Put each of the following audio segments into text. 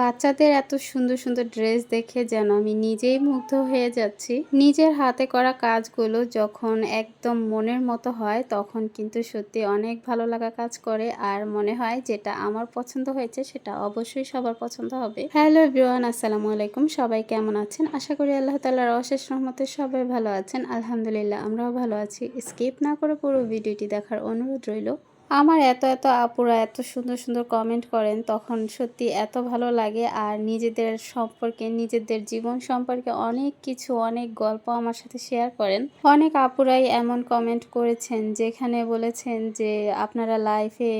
বাচ্চাদের এত সুন্দর সুন্দর ড্রেস দেখে যেন আমি নিজেই মুগ্ধ হয়ে যাচ্ছি। নিজের হাতে করা কাজগুলো যখন একদম মনের মতো হয়, তখন কিন্তু সত্যি অনেক ভালো লাগা কাজ করে। আর মনে হয় যেটা আমার পছন্দ হয়েছে, সেটা অবশ্যই সবার পছন্দ হবে। হ্যালো এভরিওয়ান, আসসালামু আলাইকুম। সবাই কেমন আছেন? আশা করি আল্লাহ তালার অশেষ রহমতে সবাই ভালো আছেন। আলহামদুলিল্লাহ, আমরাও ভালো আছি। স্কিপ না করে পুরো ভিডিওটি দেখার অনুরোধ রইল। আমার এত এত আপুরা এত সুন্দর সুন্দর কমেন্ট করেন, তখন সত্যি এত ভালো লাগে। আর নিজেদের সম্পর্কে, নিজেদের জীবন সম্পর্কে অনেক কিছু, অনেক গল্প আমার সাথে শেয়ার করেন। অনেক আপুরাই এমন কমেন্ট করেছেন, যেখানে বলেছেন যে আপনারা লাইফে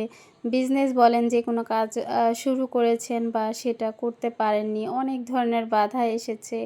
বিজনেস বলেন, যে কোনো কাজ শুরু করেছেন বা সেটা করতে পারেননি। অনেক ধরনের বাধা এসেছে।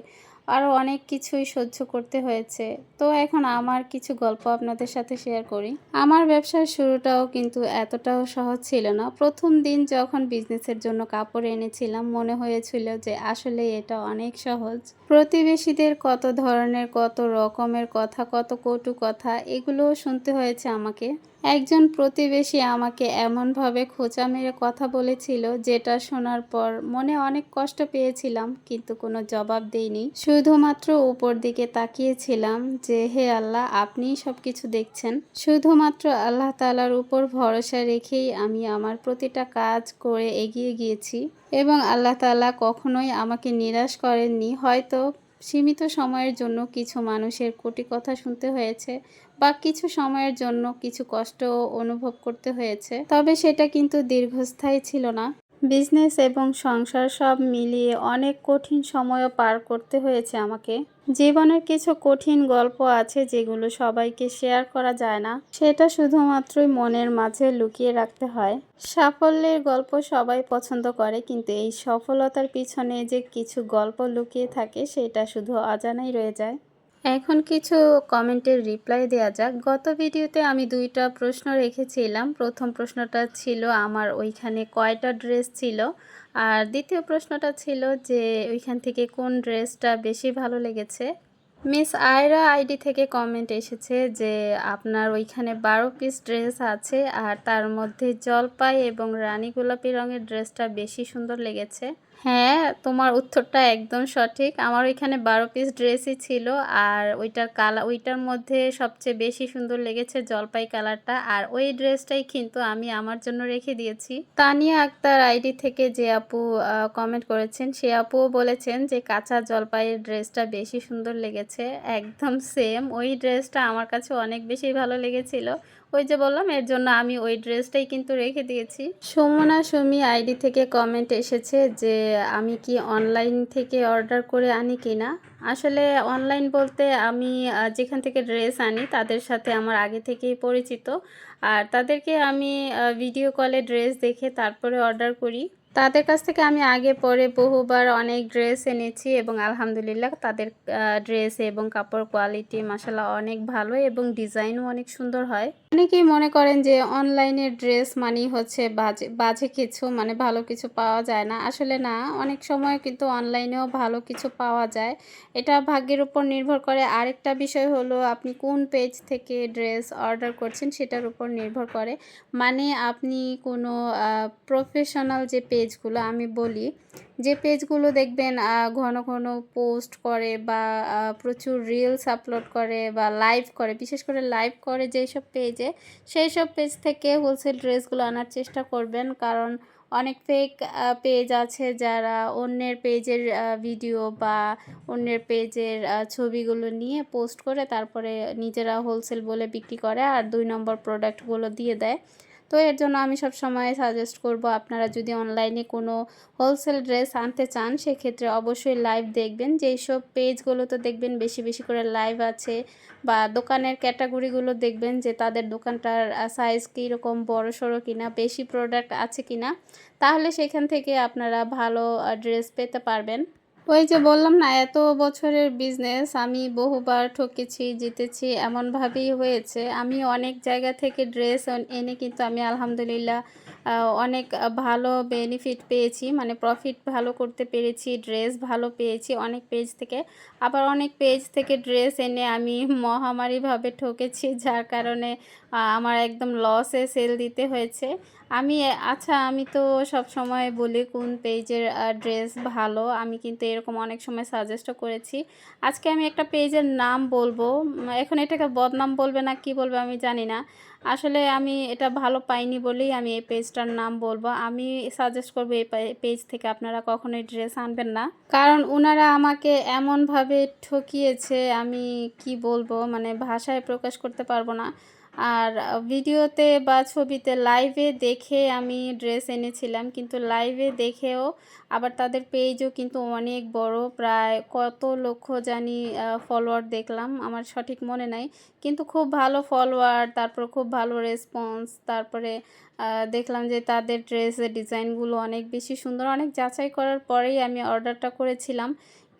আরও অনেক কিছুই সহ্য করতে হয়েছে। তো এখন আমার কিছু গল্প আপনাদের সাথে শেয়ার করি। আমার ব্যবসার শুরুটাও কিন্তু এতটাও সহজ ছিল না। প্রথম দিন যখন বিজনেসের জন্য কাপড় এনেছিলাম, মনে হয়েছিল যে আসলে এটা অনেক সহজ। প্রতিবেশীদের কত ধরনের, কত রকমের কথা, কত কটু কথা, এগুলোও শুনতে হয়েছে আমাকে। একজন প্রতিবেশী আমাকে এমনভাবে খোঁচা মেরে কথা বলেছিল যেটা শোনার পর মনে অনেক কষ্ট পেয়েছিলাম, কিন্তু কোনো জবাব দেইনি। শুধুমাত্র উপর দিকে তাকিয়েছিলাম যে, হে আল্লাহ, আপনিই সব কিছু দেখছেন? শুধুমাত্র আল্লাহ তালার উপর ভরসা রেখেই আমি আমার প্রতিটা কাজ করে এগিয়ে গিয়েছি এবং আল্লাহ তালা কখনোই আমাকে নিরাশ করেননি। হয়তো সীমিত সময়ের জন্য কিছু মানুষের কোটি কথা শুনতে হয়েছে বা কিছু সময়ের জন্য কিছু কষ্ট অনুভব করতে হয়েছে। তবে সেটা কিন্তু দীর্ঘস্থায়ী ছিল না। বিজনেস এবং সংসার সব মিলিয়ে অনেক কঠিন সময়ও পার করতে হয়েছে আমাকে। জীবনের কিছু কঠিন গল্প আছে যেগুলো সবাইকে শেয়ার করা যায় না। সেটা শুধুমাত্রই মনের মাঝে লুকিয়ে রাখতে হয়। সাফল্যের গল্প সবাই পছন্দ করে, কিন্তু এই সফলতার পিছনে যে কিছু গল্প লুকিয়ে থাকে, সেটা শুধু অজানাই রয়ে যায়। এখন কিছু কমেন্টের রিপ্লাই দেওয়া যাক। গত ভিডিওতে আমি দুইটা প্রশ্ন রেখেছিলাম। প্রথম প্রশ্নটা ছিল, আমার ওইখানে কয়টা ড্রেস ছিল? আর দ্বিতীয় প্রশ্নটা ছিল যে, ওইখান থেকে কোন ড্রেসটা বেশি ভালো লেগেছে? মিস আয়রা আইডি থেকে কমেন্ট এসেছে যে আপনার ওইখানে বারো পিস ড্রেস আছে আর তার মধ্যে জলপাই এবং রানী গোলাপি রঙের ড্রেসটা বেশি সুন্দর লেগেছে। হ্যাঁ তোমার উত্তরটা একদম সঠিক। আমার ওইখানে বারো পিস ড্রেসই ছিল আর ওইটার কালার ওইটার মধ্যে সবচেয়ে বেশি সুন্দর লেগেছে জলপাই কালারটা আর ওই ড্রেসটাই কিন্তু আমি আমার জন্য রেখে দিয়েছি। তানিয়া আক্তার আইডি থেকে যে আপু কমেন্ট করেছেন, সে আপুও বলেছেন যে কাঁচা জলপাইয়ের ড্রেসটা বেশি সুন্দর লেগেছে। একদম সেম ওই ড্রেসটা আমার কাছে অনেক বেশি ভালো লেগেছিল। ওই যে বললাম, এর জন্য আমি ওই ড্রেসটাই কিন্তু রেখে দিয়েছি। সুমনা সুমি আইডি থেকে কমেন্ট এসেছে যে, আমি কি অনলাইন থেকে অর্ডার করে আনি কি না? আসলে অনলাইন বলতে আমি যেখান থেকে ড্রেস আনি তাদের সাথে আমার আগে থেকেই পরিচিত। আর তাদেরকে আমি ভিডিও কলে ড্রেস দেখে তারপরে অর্ডার করি। তাদের কাছ থেকে আমি আগে পরে বহুবার অনেক ড্রেস এনেছি এবং আলহামদুলিল্লাহ তাদের ড্রেস এবং কাপড় কোয়ালিটি মাসাল্লাহ অনেক ভালো এবং ডিজাইনও অনেক সুন্দর হয়। অনেকেই মনে করেন যে অনলাইনে ড্রেস মানেই হচ্ছে বাজে বাজে কিছু মানে ভালো কিছু পাওয়া যায় না। আসলে না, অনেক সময় কিন্তু অনলাইনেও ভালো কিছু পাওয়া যায়। এটা ভাগ্যের উপর নির্ভর করে। আরেকটা বিষয় হলো, আপনি কোন পেজ থেকে ড্রেস অর্ডার করছেন সেটার উপর নির্ভর করে। মানে আপনি কোনো প্রফেশনাল যে পেজগুলো আমি বলি, যে পেজগুলো দেখবেন ঘন ঘন পোস্ট করে বা প্রচুর রিলস আপলোড করে বা লাইভ করে, বিশেষ করে লাইভ করে যেই সব পেজে সেই সব পেজ থেকে হোলসেল ড্রেসগুলো আনার চেষ্টা করবেন। কারণ অনেক ফেক পেজ আছে যারা অন্যের পেজের ভিডিও বা অন্যের পেজের ছবিগুলো নিয়ে পোস্ট করে তারপরে নিজেরা হোলসেল বলে বিক্রি করে আর দুই নম্বর প্রোডাক্টগুলো দিয়ে দেয়। তো এর জন্য আমি সব সময় সাজেস্ট করব, আপনারা যদি অনলাইনে কোনো হোলসেল ড্রেস আনতে চান, সেক্ষেত্রে অবশ্যই লাইভ দেখবেন। যেই সব পেজগুলো তো দেখবেন, বেশি বেশি করে লাইভ আছে বা দোকানের ক্যাটাগরিগুলো দেখবেন যে তাদের দোকানটার সাইজ কীরকম বড় সড়ো কিনা, বেশি প্রোডাক্ট আছে কিনা, তাহলে সেখান থেকে আপনারা ভালো ড্রেস পেতে পারবেন। ওই যে বললাম না, এত বছরের বিজনেস আমি বহুবার ঠকেছি, জিতেছি, এমনভাবেই হয়েছে। আমি অনেক জায়গা থেকে ড্রেস এনে কিন্তু আমি আলহামদুলিল্লাহ অনেক ভালো বেনিফিট পেয়েছি। মানে প্রফিট ভালো করতে পেরেছি ড্রেস ভালো পেয়েছি অনেক পেজ থেকে। আবার অনেক পেজ থেকে ড্রেস এনে আমি মহামারীভাবে ঠকেছি, যার কারণে আমার একদম লসে সেল দিতে হয়েছে। আমি আচ্ছা আমি তো সব সময় বলি কোন পেজের ড্রেস ভালো। আমি কিন্তু এরকম অনেক সময় সাজেস্টও করেছি। আজকে আমি একটা পেজের নাম বলব। এখন এটাকে বদনাম বলবে না, কি বলবে আমি জানি না। আসলে আমি এটা ভালো পাইনি বলেই আমি এই পেজটার নাম বলব। আমি সাজেস্ট করব এই পেজ থেকে আপনারা কখনোই ড্রেস আনবেন না। কারণ ওনারা আমাকে এমনভাবে ঠকিয়েছে, আমি কি বলব? মানে ভাষায় প্রকাশ করতে পারব না। আর ভিডিওতে বা ছবিতে লাইভে দেখে আমি ড্রেস এনেছিলাম। কিন্তু লাইভে দেখেও আবার তাদের পেজও কিন্তু অনেক বড়। প্রায় কত লক্ষ জানি ফলোয়ার দেখলাম। আমার সঠিক মনে নাই। কিন্তু খুব ভালো ফলোয়ার তারপর খুব ভালো রেসপন্স তারপরে দেখলাম যে তাদের ড্রেসের ডিজাইনগুলো অনেক বেশি সুন্দর। অনেক যাচাই করার পরেই আমি অর্ডারটা করেছিলাম।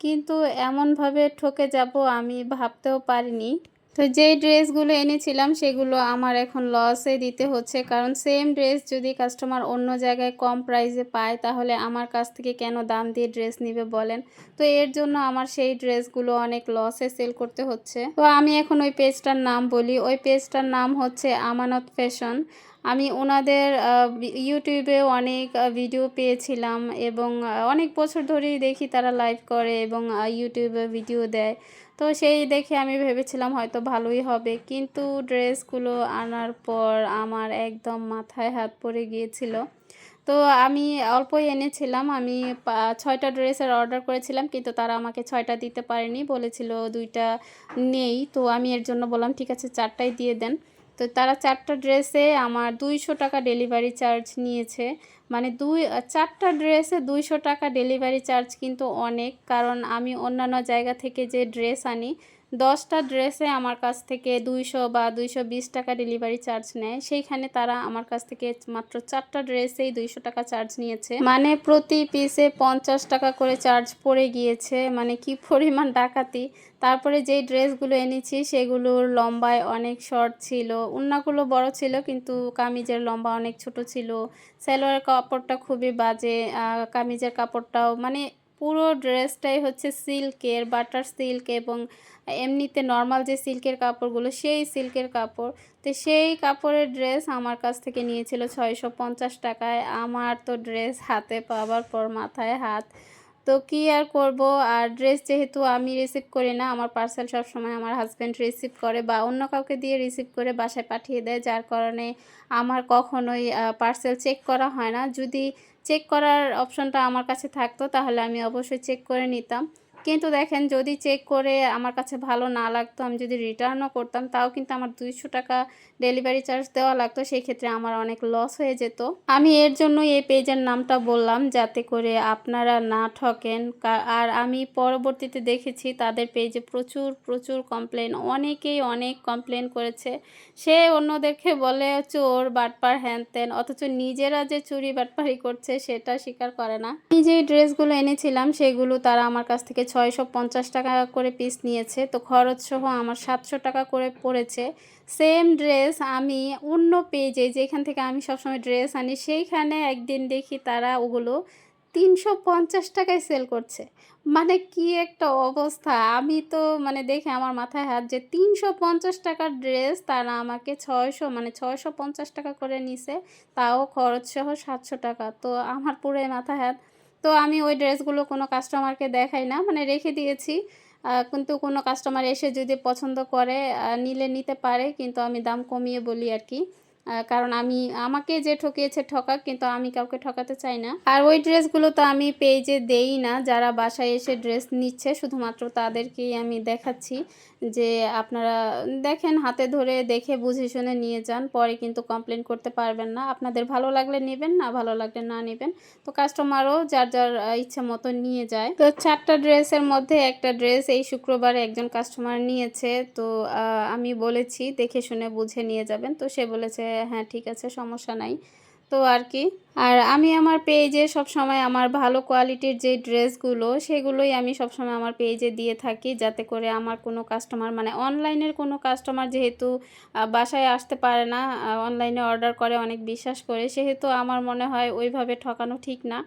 কিন্তু এমনভাবে ঠকে যাব আমি ভাবতেও পারিনি। তো যেই ড্রেসগুলো এনেছিলাম, সেগুলো আমার এখন লসে দিতে হচ্ছে। কারণ সেম ড্রেস যদি কাস্টমার অন্য জায়গায় কম প্রাইসে পায়, তাহলে আমার কাছ থেকে কেন দাম দিয়ে ড্রেস নিবে বলেন? তো এর জন্য আমার সেই ড্রেসগুলো অনেক লসে সেল করতে হচ্ছে। তো আমি এখন ওই পেজটার নাম বলি। ওই পেজটার নাম হচ্ছে আমানত ফ্যাশন আমি ওনাদের ইউটিউবে অনেক ভিডিও পেয়েছিলাম এবং অনেক বছর ধরেই দেখি তারা লাইভ করে এবং ইউটিউবে ভিডিও দেয়। তো সেই দেখে আমি ভেবেছিলাম হয়তো ভালোই হবে। কিন্তু ড্রেসগুলো আনার পর আমার একদম মাথায় হাত পড়ে গিয়েছিল। তো আমি অল্পই এনেছিলাম। আমি ছয়টা ড্রেসের অর্ডার করেছিলাম কিন্তু তারা আমাকে ছয়টা দিতে পারেনি। বলেছিল দুইটা নেই। তো আমি এর জন্য বললাম, ঠিক আছে, চারটাই দিয়ে দেন। তো তারা চারটা ড্রেসে আমার দুইশো টাকা ডেলিভারি চার্জ নিয়েছে। মানে দুই, চারটা ড্রেসে দুইশো টাকা ডেলিভারি চার্জ কিন্তু অনেক। কারণ আমি অন্যান্য জায়গা থেকে যে ড্রেস আনি দশটা ড্রেসে আমার কাছ থেকে দুইশো বা দুইশো বিশ টাকা ডেলিভারি চার্জ নেয়। সেইখানে তারা আমার কাছ থেকে মাত্র চারটা ড্রেসেই দুইশো টাকা চার্জ নিয়েছে। মানে প্রতি পিসে পঞ্চাশ টাকা করে চার্জ পড়ে গিয়েছে। মানে কি পরিমাণ ডাকাতি। তারপরে যেই ড্রেসগুলো এনেছি, সেগুলোর লম্বায় অনেক শর্ট ছিল। উন্নাগুলো বড় ছিল, কিন্তু কামিজের লম্বা অনেক ছোট ছিল। সালোয়ার কাপড়টা খুবই বাজে। কামিজের কাপড়টাও মানে পুরো ড্রেসটাই হচ্ছে সিল্কের, বাটার সিল্ক এবং এমনিতে নর্মাল যে সিল্কের কাপড়গুলো, সেই সিল্কের কাপড়। তো সেই কাপড়ের ড্রেস আমার কাছ থেকে নিয়েছিল ছয়শো পঞ্চাশ টাকায়। আমার তো ড্রেস হাতে পাওয়ার পর মাথায় হাত। তো কি আর করব? আর ড্রেস যেহেতু আমি রিসিভ করি না, আমার পার্সেল সবসময় আমার হাজব্যান্ড রিসিভ করে বা অন্য কাউকে দিয়ে রিসিভ করে বাসায় পাঠিয়ে দেয়, যার কারণে আমার কখনোই পার্সেল চেক করা হয় না। যদি চেক করার অপশনটা আমার কাছে থাকতো তাহলে আমি অবশ্যই চেক করে নিতাম। কিন্তু দেখেন যদি চেক করে আমার কাছে ভালো না লাগতো, আমি যদি রিটার্নও করতাম, তাও কিন্তু আমার দুইশো টাকা ডেলিভারি চার্জ দেওয়া লাগতো, সেই ক্ষেত্রে আমার অনেক লস হয়ে যেত। আমি এর জন্য এই পেজের নামটা বললাম, যাতে করে আপনারা না ঠকেন। আর আমি পরবর্তীতে দেখেছি তাদের পেজে প্রচুর প্রচুর কমপ্লেন অনেকেই অনেক কমপ্লেন করেছে। সে অন্যদেরকে বলে, চোর, বাটপার হ্যান ত্যান অথচ নিজেরা যে চুরি বাটপারি করছে, সেটা স্বীকার করে না। আমি যে ড্রেসগুলো এনেছিলাম, সেগুলো তারা আমার কাছ থেকে ছয়শো পঞ্চাশ টাকা করে পিস নিয়েছে। তো খরচ সহ আমার সাতশো টাকা করে পড়েছে। সেম ড্রেস আমি অন্য পেজে যেখান থেকে আমি সবসময় ড্রেস আনি, সেইখানে একদিন দেখি তারা ওগুলো তিনশো পঞ্চাশ টাকায় সেল করছে। মানে কি একটা অবস্থা! আমি তো মানে দেখে আমার মাথায় হাত যে তিনশো পঞ্চাশ টাকার ড্রেস তারা আমাকে ছয়শো মানে ছয়শো পঞ্চাশ টাকা করে নিছে, তাও খরচ সহ সাতশো টাকা। তো আমার পুরো মাথায় হাত তো আমি ওই ড্রেসগুলো কোনো কাস্টমারকে দেখাই না মানে রেখে দিয়েছি। কিন্তু কোনো কাস্টমার এসে যদি পছন্দ করে নিলে নিতে পারে, কিন্তু আমি দাম কমিয়ে বলি আর কি। কারণ আমি, আমাকে যে ঠকিয়েছে ঠকাক, কিন্তু আমি কাউকে ঠকাতে চাই না। আর ওই ড্রেসগুলো তো আমি পেজে দেই না, যারা বাসায় এসে ড্রেস নিচ্ছে, শুধুমাত্র তাদেরকেই আমি দেখাচ্ছি। যে আপনারা দেখেন, হাতে ধরে দেখে বুঝে শুনে নিয়ে যান, পরে কিন্তু কমপ্লেন করতে পারবেন না। আপনাদের ভালো লাগলে নেবেন, না ভালো লাগলে না নেবেন। তো কাস্টমারও যার যার ইচ্ছে মতো নিয়ে যায়। তো চারটা ড্রেসের মধ্যে একটা ড্রেস এই শুক্রবারে একজন কাস্টমার নিয়েছে। তো আমি বলেছি, দেখে শুনে বুঝে নিয়ে যাবেন। তো সে বলেছে হ্যাঁ ঠিক আছে, সমস্যা নাই। তো আর কি। আর আমি আমার পেজে সব সময় আমার ভালো কোয়ালিটির যে ড্রেসগুলো সেগুলোই আমি সব সময় আমার পেজে দিয়ে থাকি যাতে করে আমার কোনো কাস্টমার মানে অনলাইনের কোনো কাস্টমার যেহেতু বাসায় আসতে পারে না অনলাইনে অর্ডার করে অনেক বিশ্বাস করে, সেহেতু আমার মনে হয় ওইভাবে ঠকানো ঠিক না।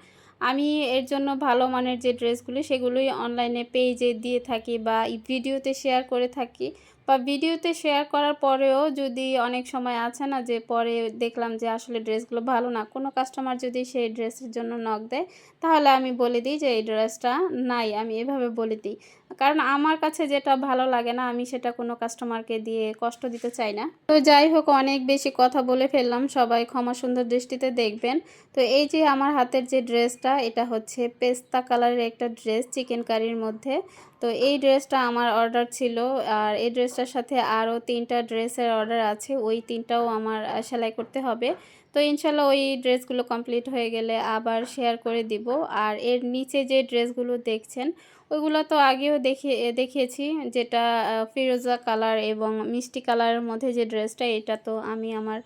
আমি এর জন্য ভালো মানের যে ড্রেসগুলি সেগুলোই অনলাইনে পেজে দিয়ে থাকি বা ভিডিওতে শেয়ার করে থাকি। বা ভিডিওতে শেয়ার করার পরেও যদি অনেক সময় আছে না যে পরে দেখলাম যে আসলে ড্রেসগুলো ভালো না, কোনো কাস্টমার যদি সেই ড্রেসের জন্য নক দেয়, তাহলে আমি বলে দিই যে এই ড্রেসটা নাই, আমি এভাবে বলে দিই। কারণ আমার কাছে যেটা ভালো লাগে না, আমি সেটা কোনো কাস্টমারকে দিয়ে কষ্ট দিতে চাই না। তো যাই হোক, অনেক বেশি কথা বলে ফেললাম, সবাই ক্ষমা সুন্দর দৃষ্টিতে দেখবেন। তো এই যে আমার হাতের যে ড্রেসটা, এটা হচ্ছে পেস্তা কালারের একটা ড্রেস চিকেন কারির মধ্যে। তো এই ড্রেসটা আমার অর্ডার ছিল, আর এই ড্রেসটার সাথে আরও তিনটা ড্রেসের অর্ডার আছে, ওই তিনটাও আমার সেলাই করতে হবে। তো ইনশাল্লাহ ওই ড্রেসগুলো কমপ্লিট হয়ে গেলে আবার শেয়ার করে দিব। আর এর নিচে যে ড্রেসগুলো দেখছেন, ওইগুলো তো আগেও দেখিয়ে দেখিয়েছি যেটা ফিরোজা কালার এবং মিষ্টি কালারের মধ্যে যে ড্রেসটা, এটা তো আমি আমার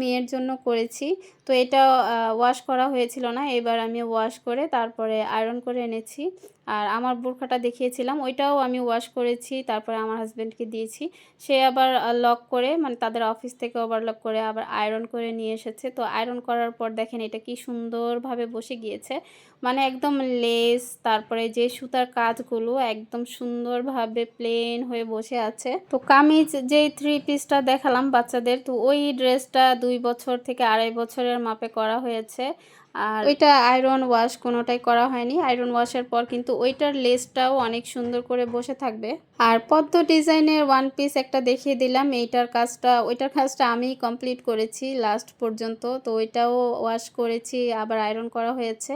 মেয়ের জন্য করেছি। তো এটা ওয়াশ করা হয়েছিল না, এবার আমি ওয়াশ করে তারপরে আয়রন করে এনেছি। আর আমার বোরখাটা দেখিয়েছিলাম, ওইটাও আমি ওয়াশ করেছি, তারপরে আমার হাজব্যান্ডকে দিয়েছি। সে আবার লক করে মানে তাদের অফিস থেকে ওভারলক করে আবার আয়রন করে নিয়ে এসেছে। তো আয়রন করার পর দেখেন এটা কি সুন্দরভাবে বসে গিয়েছে। মানে একদম লেস তারপরে যে সুতার কাজগুলো একদম সুন্দরভাবে প্লেন হয়ে বসে আছে। তো কামিজ যেই থ্রি পিসটা দেখালাম বাচ্চাদের, তো ওই ড্রেসটা দুই বছর থেকে আড়াই বছরের মাপে করা হয়েছে। আর ওইটা আয়রন ওয়াশ কোনোটাই করা হয়নি। আয়রন ওয়াশের পর কিন্তু ওইটার লেসটাও অনেক সুন্দর করে বসে থাকবে। আর পদ্ম ডিজাইনের ওয়ান পিস একটা দেখিয়ে দিলাম। এইটার কাজটা, ওইটার কাজটা আমি কমপ্লিট করেছি লাস্ট পর্যন্ত। তো ওইটাও ওয়াশ করেছি, আবার আয়রন করা হয়েছে।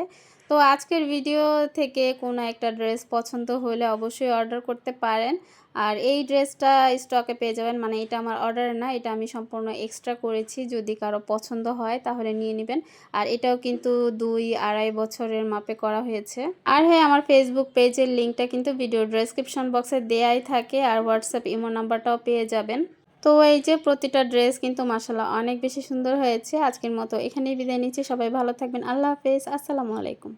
তো আজকের ভিডিও থেকে কোনো একটা ড্রেস পছন্দ হলে অবশ্যই অর্ডার করতে পারেন। আর এই ড্রেসটা স্টকে পেয়ে যাবেন। মানে এটা আমার অর্ডার না, এটা আমি সম্পূর্ণ এক্সট্রা করেছি। যদি কারও পছন্দ হয়, তাহলে নিয়ে নেবেন। আর এটাও কিন্তু দুই আড়াই বছরের মাপে করা হয়েছে। আর হ্যাঁ আমার ফেসবুক পেজের লিঙ্কটা কিন্তু ভিডিও ডেসক্রিপশন বক্সে দেয়াই থাকে। আর হোয়াটসঅ্যাপ ইমো নাম্বারটাও পেয়ে যাবেন। তো এই যে প্রতিটা ড্রেস কিন্তু মাসাল্লাহ অনেক বেশি সুন্দর হয়েছে। আজকের মতো এখানেই বিদায় নিচ্ছি। সবাই ভালো থাকবেন। আল্লাহ হাফেজ। আসসালামু আলাইকুম।